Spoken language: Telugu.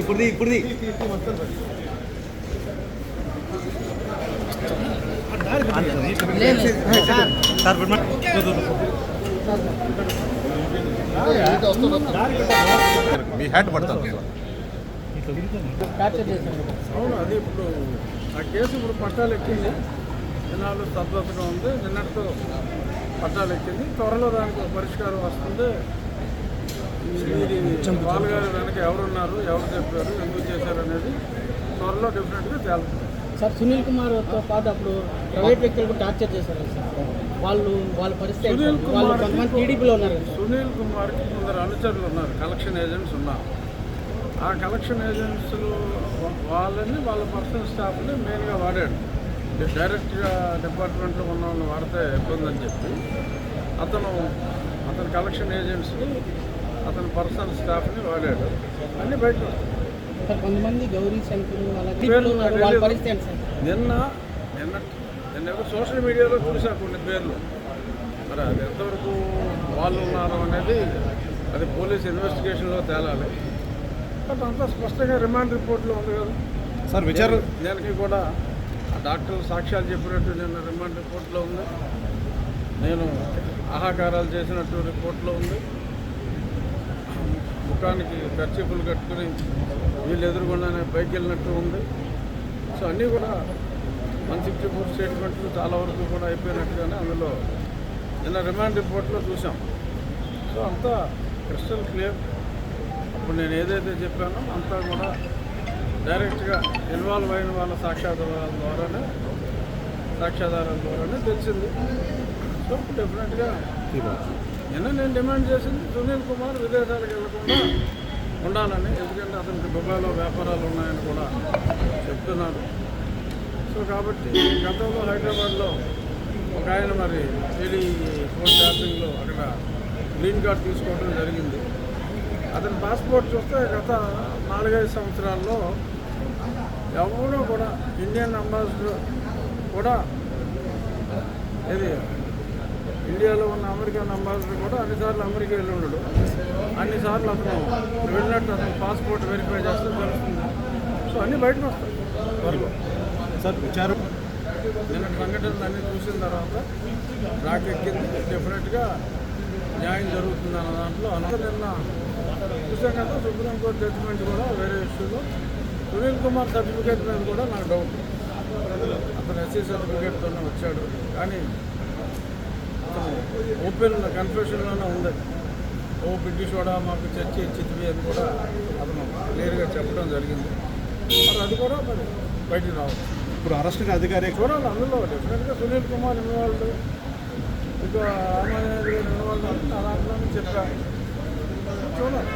ఇప్పుడు ఇప్పుడు సార్ గుడ్ మీ హ్యాట్ పడుతుంది అవును అది ఇప్పుడు ఆ కేసు ఇప్పుడు పట్టాలు ఎక్కింది. దినాలు స్తబ్దతగా ఉంది. నిన్నటితో పట్టాలు ఎక్కింది. త్వరలో దానికి పరిష్కారం వస్తుంది. ఇది వాళ్ళగారి వెనక ఎవరున్నారు ఎవరు చెప్పారు ఎందుకు చేశారు అనేది త్వరలో డెఫినెట్గా తేలుతుంది సార్ సునీల్ కుమార్తో పాటు అప్పుడు ప్రైవేట్ వ్యక్తులకు టార్చర్ చేశారు సార్. వాళ్ళు వాళ్ళ పరిస్థితి సునీల్ కుమార్ టీడీపీలో ఉన్నారు. సునీల్ కుమార్కి కొందరు అనుచరులు ఉన్నారు కలెక్షన్ ఏజెంట్స్ ఉన్నారు. ఆ కలెక్షన్ ఏజెంట్స్లు వాళ్ళని వాళ్ళ పర్సనల్ స్టాఫ్ని మెయిన్గా వాడాడు. డైరెక్ట్గా డిపార్ట్మెంట్లో ఉన్న వాళ్ళని వాడితే ఇబ్బంది అని చెప్పి అతను అతని కలెక్షన్ ఏజెంట్స్ని అతని పర్సనల్ స్టాఫ్ని వాడాడు. అన్నీ బయట. కొంతమంది గౌరీ నిన్న నిన్న నిన్న సోషల్ మీడియాలో చూసా కొన్ని పేర్లు. మరి అది ఎంతవరకు వాళ్ళు ఉన్నారు అనేది అది పోలీస్ ఇన్వెస్టిగేషన్లో తేలాలి. బట్ అంతా స్పష్టంగా రిమాండ్ రిపోర్ట్లో ఉంది కదా. సార్ విచారణ దానికి కూడా ఆ డాక్టర్ సాక్ష్యాలు చెప్పినట్టు నిన్న రిమాండ్ రిపోర్ట్లో ఉంది. నేను ఆహాకారాలు చేసినట్టు రిపోర్ట్లో ఉంది. ముఖానికి ఖర్చీపులు కట్టుకుని వీళ్ళు ఎదురుగుండానే పైకి వెళ్ళినట్టు ఉంది. సో అన్నీ కూడా వన్ సిక్స్టీ ఫోర్ స్టేట్మెంట్లు చాలా వరకు కూడా అయిపోయినట్టుగానే అందులో నిన్న రిమాండ్ రిపోర్ట్లో చూసాం. సో అంతా క్రిస్టల్ క్లియర్. ఇప్పుడు నేను ఏదైతే చెప్పానో అంతా కూడా డైరెక్ట్గా ఇన్వాల్వ్ అయిన వాళ్ళ సాక్ష్యాధారాల ద్వారానే సాక్ష్యాధారాల ద్వారానే తెలిసింది. సో డెఫినెట్గా నిన్న నేను డిమాండ్ చేసింది సునీల్ కుమార్ విదేశాలకు వెళ్ళకుండా ఉండాలని ఎందుకంటే అతనికి దుబాయ్లో వ్యాపారాలు ఉన్నాయని కూడా చెప్తున్నారు. సో కాబట్టి గతంలో హైదరాబాద్లో ఒక ఆయన మరి టెలి ఫోన్ ట్యాపింగ్లో అక్కడ గ్రీన్ కార్డ్ తీసుకోవడం జరిగింది. అతని పాస్పోర్ట్ చూస్తే గత నాలుగైదు సంవత్సరాల్లో ఎవరో కూడా ఇండియన్ అంబాసిడర్ కూడా ఇది ఇండియాలో ఉన్న అమెరికన్ అంబాసిడర్ కూడా అన్నిసార్లు అమెరికా వెళ్ళి ఉండడు. అన్నిసార్లు అతను వెళ్ళినట్టు అతను పాస్పోర్ట్ వెరిఫై చేస్తే తెలుస్తుంది. సో అన్నీ బయటకు వస్తాయి. త్వరలో. సార్ విచారణ నిన్న సంఘటన అన్ని చూసిన తర్వాత ట్రాక్ ఎక్కింది డెఫినెట్గా న్యాయం జరుగుతుంది అన్న దాంట్లో అనగా నిన్న చూసాం కదా సుప్రీంకోర్టు జడ్జిమెంట్ కూడా వేరే ఇష్యూలో సునీల్ కుమార్ సర్టిఫికేట్ మీద కూడా నాకు డౌట్ అతను ఎస్సీ సర్టిఫికేట్తోనే వచ్చాడు. కానీ ఓపెన్ కన్ఫ్యూషన్లోనే ఉంది. ఓ బ్రిటిష్ కూడా మాకు చర్చ ఇచ్చింది అని కూడా అతను క్లియర్గా చెప్పడం జరిగింది. మరి అది కూడా మరి బయటికి రావచ్చు. ఇప్పుడు అరెస్ట్ అధికారి చూడాలి అందులో డెఫినెట్గా సునీల్ కుమార్ ఇన్వాల్వ్ ఇంకా రామాయణ ఇన్వాల్వ్ అంటే ఆ దాంట్లో చెప్పాను చూడాలి.